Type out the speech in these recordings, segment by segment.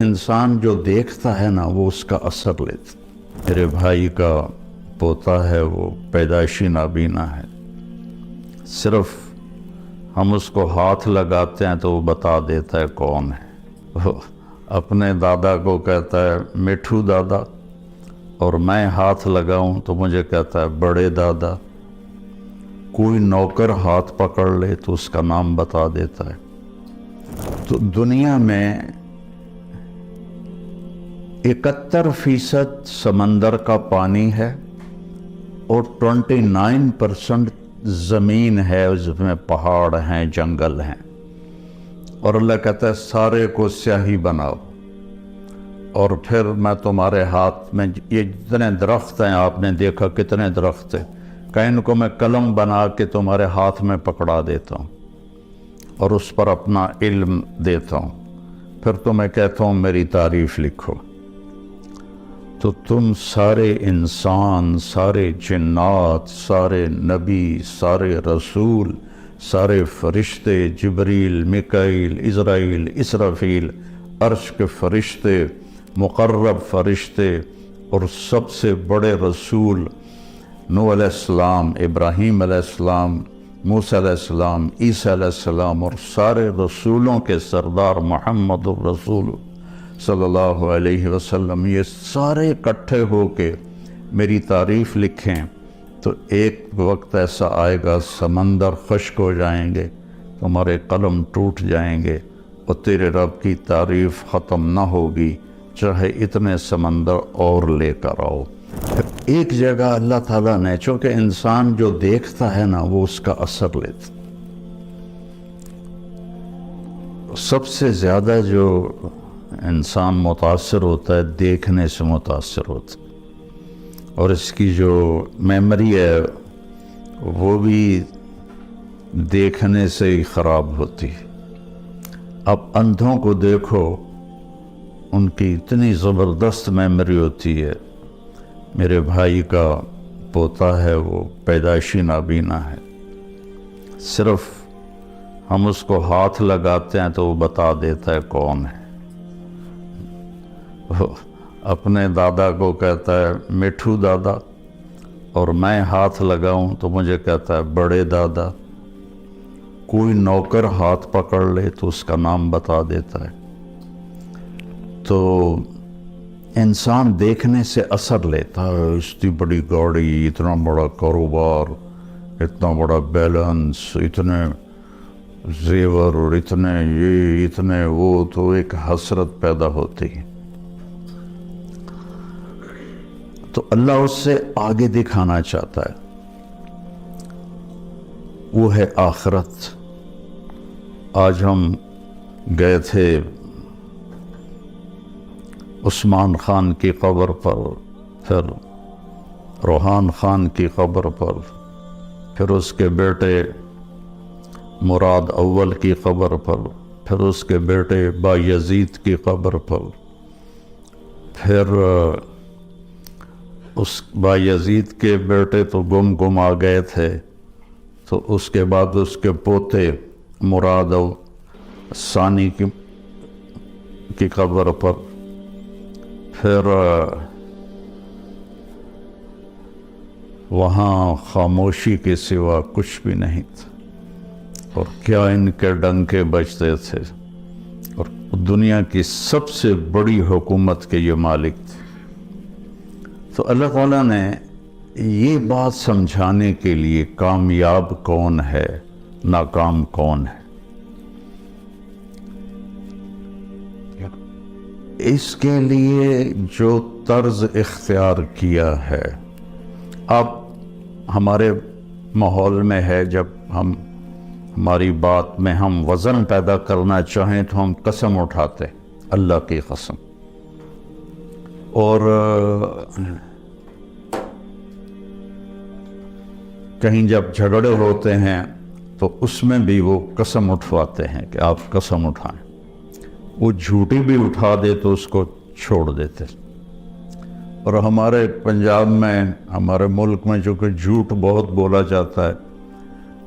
انسان جو دیکھتا ہے نا، وہ اس کا اثر لیتا میرے بھائی کا پوتا ہے، وہ پیدائشی نابینا ہے۔ صرف ہم اس کو ہاتھ لگاتے ہیں تو وہ بتا دیتا ہے کون ہے۔ وہ اپنے دادا کو کہتا ہے مٹھو دادا، اور میں ہاتھ لگاؤں تو مجھے کہتا ہے، بڑے دادا، کوئی نوکر ہاتھ پکڑ لے تو اس کا نام بتا دیتا ہے۔ تو دنیا میں اکہتر فیصد سمندر کا پانی ہے اور ٹونٹی نائن پرسنٹ زمین ہے، اس میں پہاڑ ہیں، جنگل ہیں۔ اور اللہ کہتا ہے، سارے کو سیاہی بناؤ۔ اور پھر میں تمہارے ہاتھ میں، یہ جتنے درخت ہیں، آپ نے دیکھا کتنے درخت ہیں۔ کہ ان کو میں قلم بنا کے تمہارے ہاتھ میں پکڑا دیتا ہوں اور اس پر اپنا علم دیتا ہوں۔ پھر تو میں کہتا ہوں، میری تعریف لکھو۔ تو تم سارے انسان، سارے جنات، سارے نبی، سارے رسول، سارے فرشتے جبریل مکیل اسرائیل، اسرافیل، عرش کے فرشتے، مقرب فرشتے اور سب سے بڑے رسول نو علیہ السلام، ابراہیم علیہ السلام، موسیٰ علیہ السلام، عیسیٰ علیہ السلام اور سارے رسولوں کے سردار محمد الرسول۔ صلی اللہ علیہ وسلم، یہ سارے اکٹھے ہو کے میری تعریف لکھیں تو ایک وقت ایسا آئے گا، سمندر خشک ہو جائیں گے، تمہارے قلم ٹوٹ جائیں گے اور تیرے رب کی تعریف ختم نہ ہوگی، چاہے اتنے سمندر اور لے کر آؤ۔ ایک جگہ اللہ تعالیٰ نے، چونکہ انسان جو دیکھتا ہے نا، وہ اس کا اثر لیتا۔ سب سے زیادہ جو انسان متاثر ہوتا ہے، دیکھنے سے متاثر ہوتا ہے۔ اور اس کی جو میموری ہے، وہ بھی دیکھنے سے ہی خراب ہوتی ہے۔ اب اندھوں کو دیکھو، ان کی اتنی زبردست میموری ہوتی ہے۔ میرے بھائی کا پوتا ہے، وہ پیدائشی نابینا ہے۔ صرف ہم اس کو ہاتھ لگاتے ہیں تو وہ بتا دیتا ہے کون ہے۔ اپنے دادا کو کہتا ہے مٹھو دادا، اور میں ہاتھ لگاؤں تو مجھے کہتا ہے، بڑے دادا، کوئی نوکر ہاتھ پکڑ لے تو اس کا نام بتا دیتا ہے۔ تو انسان دیکھنے سے اثر لیتا ہے، اتنی بڑی گاڑی، اتنا بڑا کاروبار، اتنا بڑا بیلنس، اتنے زیور اور اتنے یہ، اتنے وہ، تو ایک حسرت پیدا ہوتی ہے۔ تو اللہ اس سے آگے دکھانا چاہتا ہے۔ وہ ہے آخرت۔ آج ہم گئے تھے عثمان خان کی قبر پر، پھر روحان خان کی قبر پر، پھر اس کے بیٹے مراد اول کی قبر پر، پھر اس کے بیٹے با یزید کی قبر پر، پھر اس با یزید کے بیٹے تو گم گم آ گئے تھے، تو اس کے بعد اس کے پوتے مراد و ثانی کی کی قبر پر۔ پھر وہاں خاموشی کے سوا کچھ بھی نہیں تھا۔ اور کیا ان کے ڈنکے بجتے تھے؟ اور دنیا کی سب سے بڑی حکومت کے یہ مالک تھے۔ تو اللہ تعالیٰ نے یہ بات سمجھانے کے لیے کامیاب کون ہے، ناکام کون ہے؟ اس کے لیے جو طرز اختیار کیا ہے، اب ہمارے ماحول میں ہے، جب ہم ہماری بات میں ہم وزن پیدا کرنا چاہیں تو ہم قسم اٹھاتے اللہ کی قسم۔ اور کہیں جب جھگڑے ہوتے ہیں تو اس میں بھی وہ قسم اٹھواتے ہیں کہ آپ قسم اٹھائیں۔ وہ جھوٹی بھی اٹھا دے تو اس کو چھوڑ دیتے۔ اور ہمارے پنجاب میں، ہمارے ملک میں جو کہ جھوٹ بہت بولا جاتا ہے،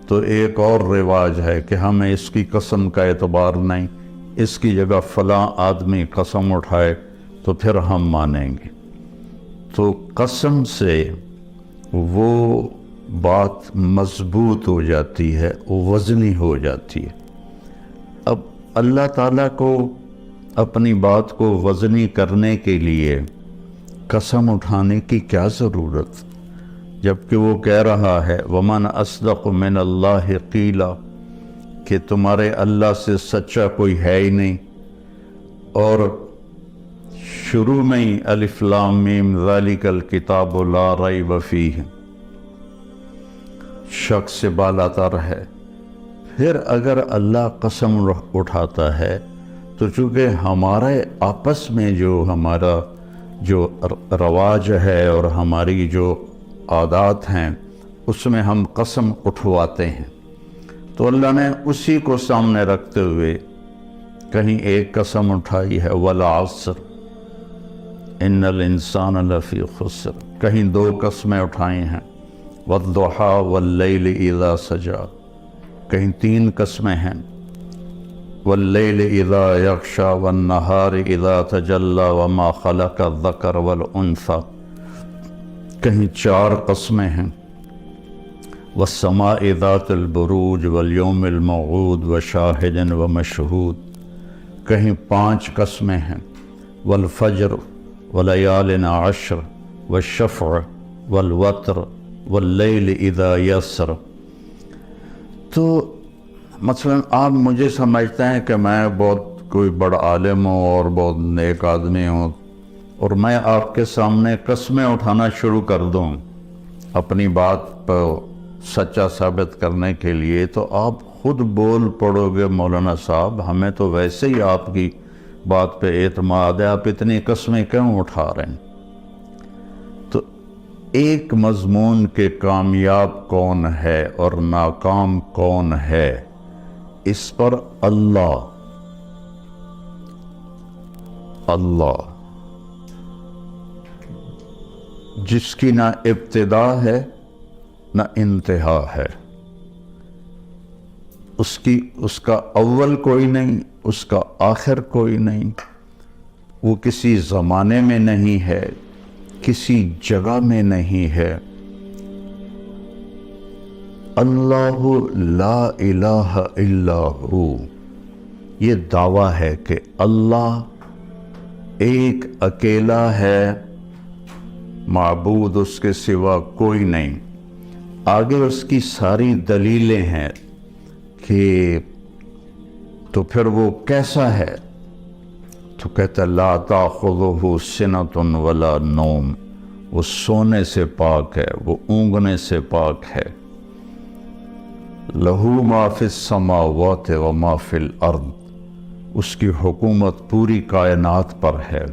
تو ایک اور رواج ہے کہ ہمیں اس کی قسم کا اعتبار نہیں، اس کی جگہ فلاں آدمی قسم اٹھائے تو پھر ہم مانیں گے۔ تو قسم سے وہ بات مضبوط ہو جاتی ہے، وزنی ہو جاتی ہے۔ اب اللہ تعالیٰ کو اپنی بات کو وزنی کرنے کے لیے قسم اٹھانے کی کیا ضرورت؟ جبکہ وہ کہہ رہا ہے، ومن اصدق من اللہ قیلا کہ تمہارے اللہ سے سچا کوئی ہے ہی نہیں۔ اور شروع میں ہی الف لام میم ذالک الکتاب لا ریب فیہ۔ شخص سے بالا تر ہے پھر اگر اللہ قسم اٹھاتا ہے، تو چونکہ ہمارے آپس میں جو ہمارا جو رواج ہے اور ہماری جو عادات ہیں، اس میں ہم قسم اٹھواتے ہیں۔ تو اللہ نے اسی کو سامنے رکھتے ہوئے کہیں ایک قسم اٹھائی ہے، والعصر۔ ان الانسان لفی خسر۔ کہیں دو قسمیں اٹھائی ہیں۔ والضحا واللیل اذا سجا کہیں تین قسمیں ہیں. واللیل اذا یغشا والنہار اذا تجلا وما خلق الذکر والانثى کہیں چار قسمیں ہیں. والسماء ذات البروج والیوم الموعود وشاہد ومشہود کہیں پانچ قسمیں ہیں. والفجر، ولیال عشر، والشفع، والوتر واللیل اذا یسر۔ تو مثلا آپ مجھے سمجھتے ہیں کہ میں بہت کوئی بڑا عالم ہوں اور بہت نیک آدمی ہوں اور میں آپ کے سامنے قسمیں اٹھانا شروع کر دوں اپنی بات پر سچا ثابت کرنے کے لیے، تو آپ خود بول پڑو گے مولانا صاحب، ہمیں تو ویسے ہی آپ کی بات پہ اعتماد ہے، آپ اتنی قسمیں کیوں اٹھا رہے ہیں؟ ایک مضمون کے کامیاب کون ہے اور ناکام کون ہے؟ اس پر اللہ اللہ۔ جس کی نہ ابتدا ہے، نہ انتہا ہے۔ اس کی، اس کا اول کوئی نہیں، اس کا آخر کوئی نہیں۔ وہ کسی زمانے میں نہیں ہے۔ کسی جگہ میں نہیں ہے۔ اللہ لا الہ الا ہو۔ یہ دعویٰ ہے کہ اللہ ایک اکیلا ہے، معبود اس کے سوا کوئی نہیں۔ آگے اس کی ساری دلیلیں ہیں کہ تو پھر وہ کیسا ہے؟ تو کہتا لا تاخذہ سنت ولا نوم۔ وہ سونے سے پاک ہے، وہ اونگنے سے پاک ہے۔ لہو ما فی السماوات و ما فی الارض۔ اس کی حکومت پوری کائنات پر ہے۔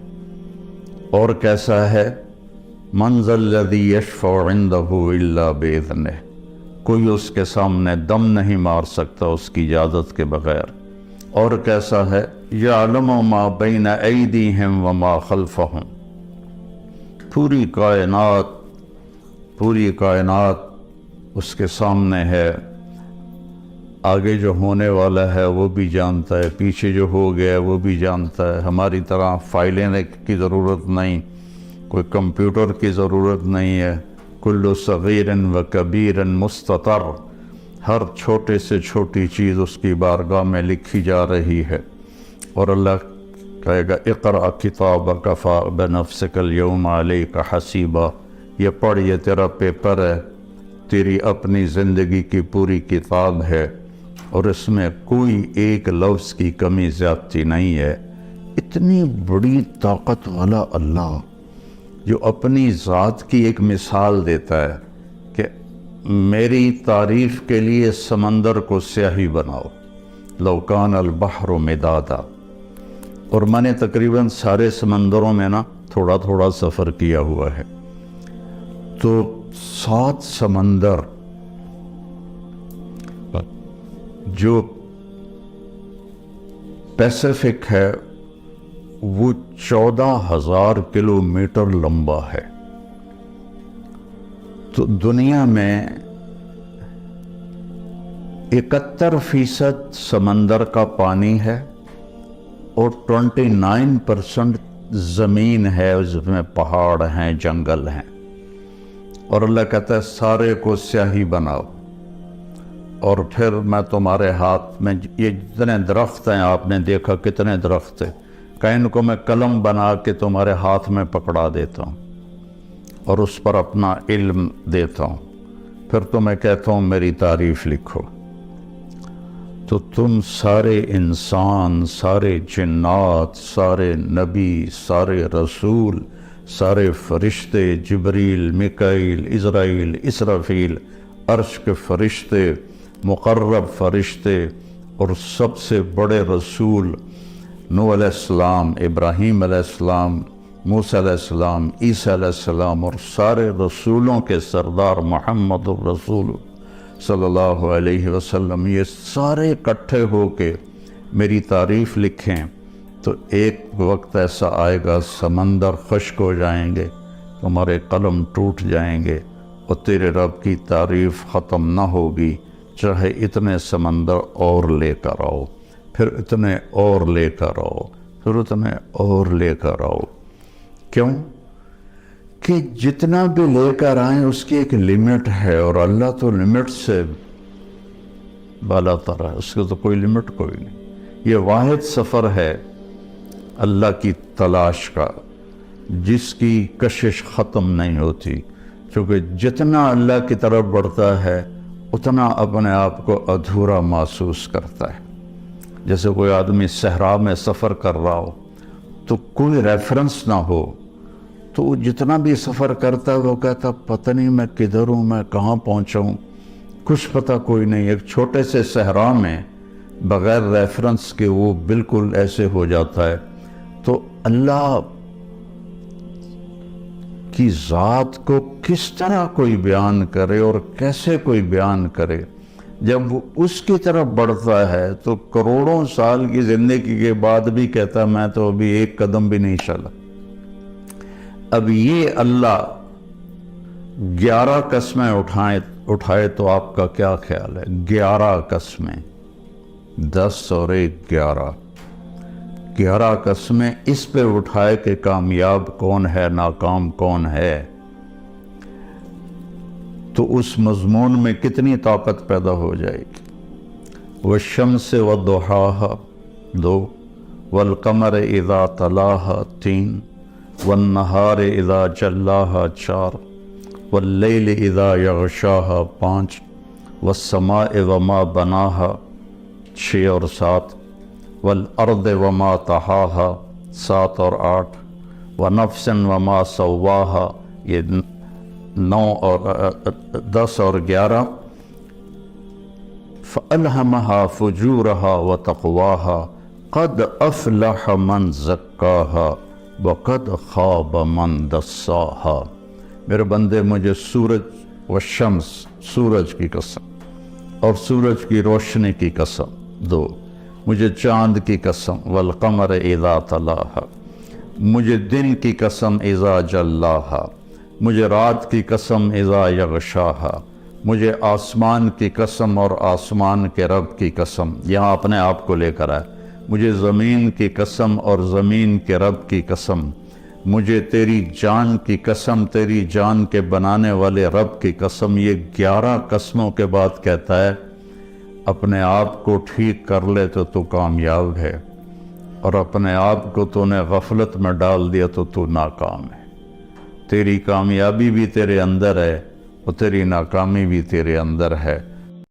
اور کیسا ہے؟ منزل الذی یشفع عنده الا باذنہ کوئی اس کے سامنے دم نہیں مار سکتا اس کی اجازت کے بغیر۔ اور کیسا ہے؟ یعلم ما بین ایدیہم وما خلفہم۔ پوری کائنات پوری کائنات اس کے سامنے ہے۔ آگے جو ہونے والا ہے وہ بھی جانتا ہے، پیچھے جو ہو گیا وہ بھی جانتا ہے۔ ہماری طرح فائلیں کی ضرورت نہیں، کوئی کمپیوٹر کی ضرورت نہیں ہے۔ کل صغیر و کبیر مستطر، ہر چھوٹے سے چھوٹی چیز اس کی بارگاہ میں لکھی جا رہی ہے۔ اور اللہ کہے گا اقرا کتاب کفا بنفسک اليوم علیک کا حسیبہ یہ پڑھ، یہ تیرا پیپر ہے، تیری اپنی زندگی کی پوری کتاب ہے، اور اس میں کوئی ایک لفظ کی کمی زیادتی نہیں ہے۔ اتنی بڑی طاقت والا اللہ جو اپنی ذات کی ایک مثال دیتا ہے کہ میری تعریف کے لیے سمندر کو سیاہی بناؤ۔ لوکان البحر مدادا۔ اور میں نے تقریباً سارے سمندروں میں نا تھوڑا تھوڑا سفر کیا ہوا ہے۔ تو سات سمندر جو پیسیفک ہے، وہ چودہ ہزار کلو میٹر لمبا ہے۔ تو دنیا میں اکہتر فیصد سمندر کا پانی ہے۔ اور ٹونٹی نائن پرسنٹ زمین ہے، اس میں پہاڑ ہیں، جنگل ہیں۔ اور اللہ کہتا ہے، سارے کو سیاہی بناؤ۔ اور پھر میں تمہارے ہاتھ میں، یہ جتنے درخت ہیں، آپ نے دیکھا کتنے درخت ہیں۔ کہ ان کو میں قلم بنا کے تمہارے ہاتھ میں پکڑا دیتا ہوں اور اس پر اپنا علم دیتا ہوں۔ پھر تو میں کہتا ہوں، میری تعریف لکھو۔ تو تم سارے انسان، سارے جنات، سارے نبی، سارے رسول، سارے فرشتے جبریل مکیل اسرائیل، اسرافیل، عرش کے فرشتے، مقرب فرشتے اور سب سے بڑے رسول نو علیہ السلام، ابراہیم علیہ السلام، موسیٰ علیہ السلام، عیسیٰ علیہ السلام اور سارے رسولوں کے سردار محمد الرسول۔ صلی اللہ علیہ وسلم، یہ سارے اکٹھے ہو کے میری تعریف لکھیں تو ایک وقت ایسا آئے گا، سمندر خشک ہو جائیں گے، تمہارے قلم ٹوٹ جائیں گے اور تیرے رب کی تعریف ختم نہ ہوگی، چاہے اتنے سمندر اور لے کر آؤ، پھر اتنے اور لے کر آؤ، پھر اتنے اور لے کر آؤ۔ کیوں؟ کہ جتنا بھی لے کر آئیں، اس کی ایک لمٹ ہے اور اللہ تو لمٹ سے بالا تر ہے، اس کے تو کوئی لمٹ کوئی نہیں۔ یہ واحد سفر ہے اللہ کی تلاش کا، جس کی کشش ختم نہیں ہوتی۔ کیونکہ جتنا اللہ کی طرف بڑھتا ہے، اتنا اپنے آپ کو ادھورا محسوس کرتا ہے۔ جیسے کوئی آدمی صحرا میں سفر کر رہا ہو، تو کوئی ریفرنس نہ ہو۔ تو وہ جتنا بھی سفر کرتا ہے وہ کہتا پتہ نہیں میں کدھر ہوں، میں کہاں پہنچا ہوں کچھ پتہ کوئی نہیں، ایک چھوٹے سے صحرا میں بغیر ریفرنس کے وہ بالکل ایسے ہو جاتا ہے۔ تو اللہ کی ذات کو کس طرح کوئی بیان کرے اور کیسے کوئی بیان کرے؟ جب وہ اس کی طرف بڑھتا ہے تو کروڑوں سال کی زندگی کے بعد بھی کہتا میں تو ابھی ایک قدم بھی نہیں چلا اب یہ اللہ گیارہ قسمیں اٹھائیں اٹھائے تو آپ کا کیا خیال ہے؟ گیارہ قسمیں۔ دس اور ایک گیارہ۔ گیارہ قسمیں اس پہ اٹھائے کہ کامیاب کون ہے، ناکام کون ہے۔ تو اس مضمون میں کتنی طاقت پیدا ہو جائے گی؟ وہ شمس و دوحا دو۔ والقمر اذا تلاح تین۔ والنہار إذا جلاها چار واللیل إذا یغشاها پانچ والسماء وما بناها چھ اور سات والأرض وما تحاها سات اور آٹھ ونفس وما سواها یہ نو اور دس اور گیارہ فَأَلْهَمَهَا فُجُورَهَا وَتَقْوَاهَا قَدْ أَفْلَحَ مَنْ زَكَّاهَا وقد خواب من دساہا۔ میرے بندے، مجھے سورج و شمس، سورج کی قسم اور سورج کی روشنی کی قسم دو۔ مجھے چاند کی قسم، والقمر اذا تلاہا۔ مجھے دن کی قسم، اذا جلاہا۔ مجھے رات کی قسم، اذا یغشاہا۔ مجھے آسمان کی قسم اور آسمان کے رب کی قسم۔ یہاں اپنے آپ کو لے کر آئے۔ مجھے زمین کی قسم اور زمین کے رب کی قسم۔ مجھے تیری جان کی قسم، تیری جان کے بنانے والے رب کی قسم۔ یہ گیارہ قسموں کے بعد کہتا ہے، اپنے آپ کو ٹھیک کر لے تو تو کامیاب ہے، اور اپنے آپ کو تو نے غفلت میں ڈال دیا تو تو ناکام ہے۔ تیری کامیابی بھی تیرے اندر ہے اور تیری ناکامی بھی تیرے اندر ہے۔